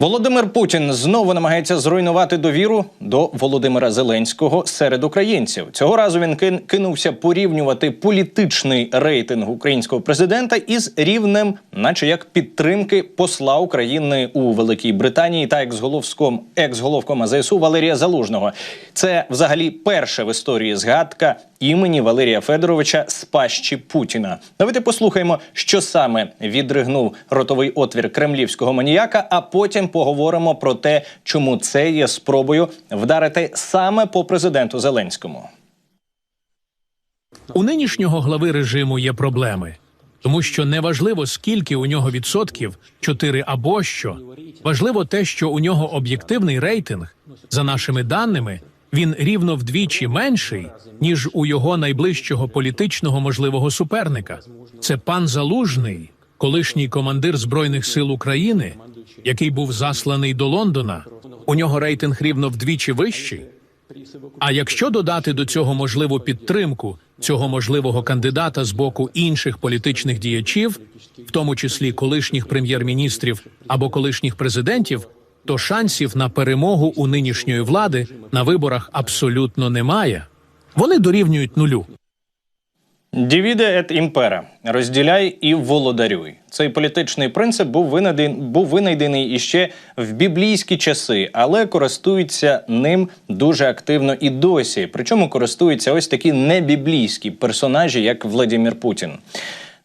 Володимир Путін знову намагається зруйнувати довіру до Володимира Зеленського серед українців. Цього разу він кин- кинувся порівнювати політичний рейтинг українського президента із рівнем, наче як підтримки посла України у Великій Британії та екс-головськом екс-головкома Валерія Залужного. Це взагалі перша в історії згадка імені Валерія Федоровича з пащі Путіна. Давайте послухаємо, що саме відригнув ротовий отвір кремлівського маніяка. А потім поговоримо про те, чому це є спробою вдарити саме по президенту Зеленському. У нинішнього глави режиму є проблеми, тому що неважливо, скільки у нього відсотків, 4 або що. Важливо те, що у нього об'єктивний рейтинг. За нашими даними, він рівно вдвічі менший, ніж у його найближчого політичного можливого суперника. Це пан Залужний, колишній командир Збройних сил України, який був засланий до Лондона. У нього рейтинг рівно вдвічі вищий. А якщо додати до цього можливу підтримку цього можливого кандидата з боку інших політичних діячів, в тому числі колишніх прем'єр-міністрів або колишніх президентів, то шансів на перемогу у нинішньої влади на виборах абсолютно немає. Вони дорівнюють нулю. Дівіде ет імпера розділяй і володарюй. Цей політичний принцип був винайдений, був винайдений іще в біблійські часи, але користуються ним дуже активно і досі. Причому користуються ось такі небіблійські персонажі, як Владимир Путін.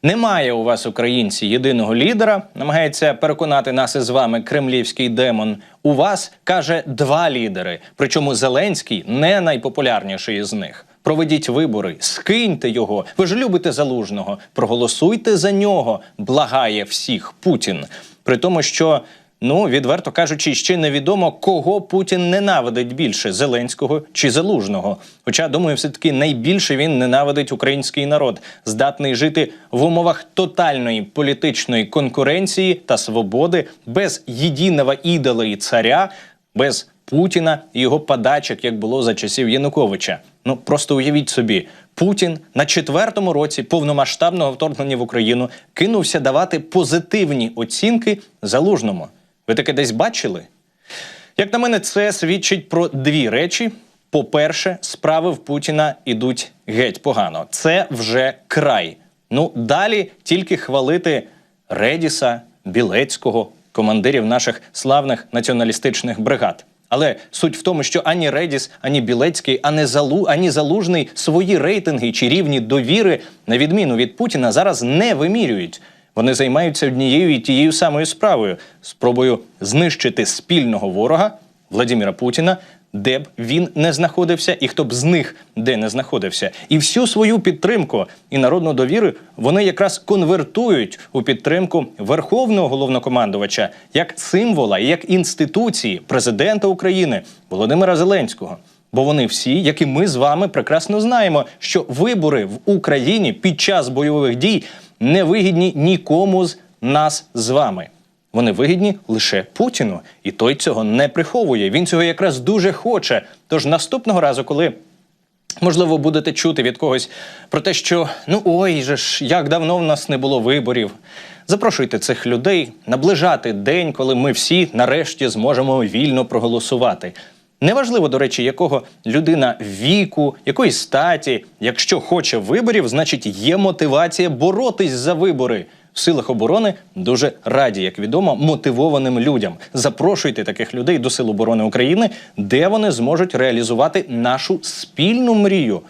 Немає у вас, українці, єдиного лідера. Намагається переконати нас із вами кремлівський демон. У вас каже два лідери. Причому Зеленський не найпопулярніший із них. Проведіть вибори, скиньте його. Ви ж любите залужного. Проголосуйте за нього. Благає всіх Путін. При тому, що Ну, відверто кажучи, ще невідомо, кого Путін ненавидить більше Зеленського чи Залужного. Хоча, думаю, все-таки найбільше він ненавидить український народ, здатний жити в умовах тотальної політичної конкуренції та свободи, без єдиного ідола і царя, без Путіна і його подачок, як було за часів Януковича. Ну просто уявіть собі, Путін на четвертому році повномасштабного вторгнення в Україну кинувся давати позитивні оцінки залужному. Ви таке десь бачили? Як на мене, це свідчить про дві речі. По-перше, справи в Путіна ідуть геть погано. Це вже край. Ну далі тільки хвалити Редіса, Білецького, командирів наших славних націоналістичних бригад. Але суть в тому, що ані Редіс, ані Білецький, ані Залу, ані Залужний свої рейтинги чи рівні довіри, на відміну від Путіна, зараз не вимірюють. Вони займаються однією і тією самою справою спробою знищити спільного ворога Владіміра Путіна, де б він не знаходився, і хто б з них де не знаходився. І всю свою підтримку і народну довіру вони якраз конвертують у підтримку верховного головнокомандувача як символа як інституції президента України Володимира Зеленського. Бо вони всі, як і ми з вами, прекрасно знаємо, що вибори в Україні під час бойових дій не вигідні нікому з нас з вами. Вони вигідні лише Путіну, і той цього не приховує. Він цього якраз дуже хоче. Тож наступного разу, коли можливо будете чути від когось про те, що ну ой же ж, як давно в нас не було виборів. Запрошуйте цих людей наближати день, коли ми всі нарешті зможемо вільно проголосувати. Неважливо, до речі, якого людина віку, якої статі, якщо хоче виборів, значить є мотивація боротись за вибори. В силах оборони дуже раді, як відомо, мотивованим людям. Запрошуйте таких людей до Сил оборони України, де вони зможуть реалізувати нашу спільну мрію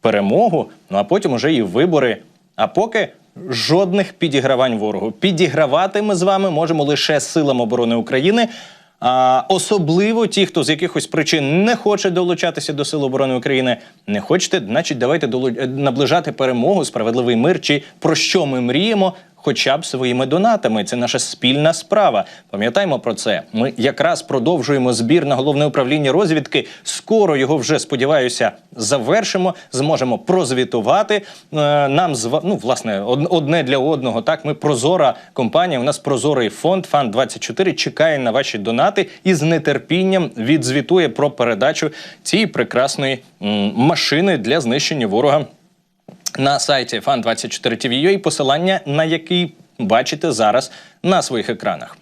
перемогу, ну а потім уже і вибори. А поки жодних підігравань ворогу. Підігравати ми з вами можемо лише силам оборони України. А особливо ті, хто з якихось причин не хоче долучатися до Сил оборони України, не хочете, значить, давайте долу- е, наближати перемогу, справедливий мир. Чи про що ми мріємо? Хоча б своїми донатами, це наша спільна справа. Пам'ятаємо про це. Ми якраз продовжуємо збір на головне управління розвідки. Скоро його вже сподіваюся завершимо. Зможемо прозвітувати. Е, Нам зва- ну, власне одне для одного. Так, ми прозора компанія. У нас прозорий фонд Фан 24 чекає на ваші донати і з нетерпінням відзвітує про передачу цієї прекрасної машини для знищення ворога на сайті fan24tv.ua, посилання на який бачите зараз на своїх екранах.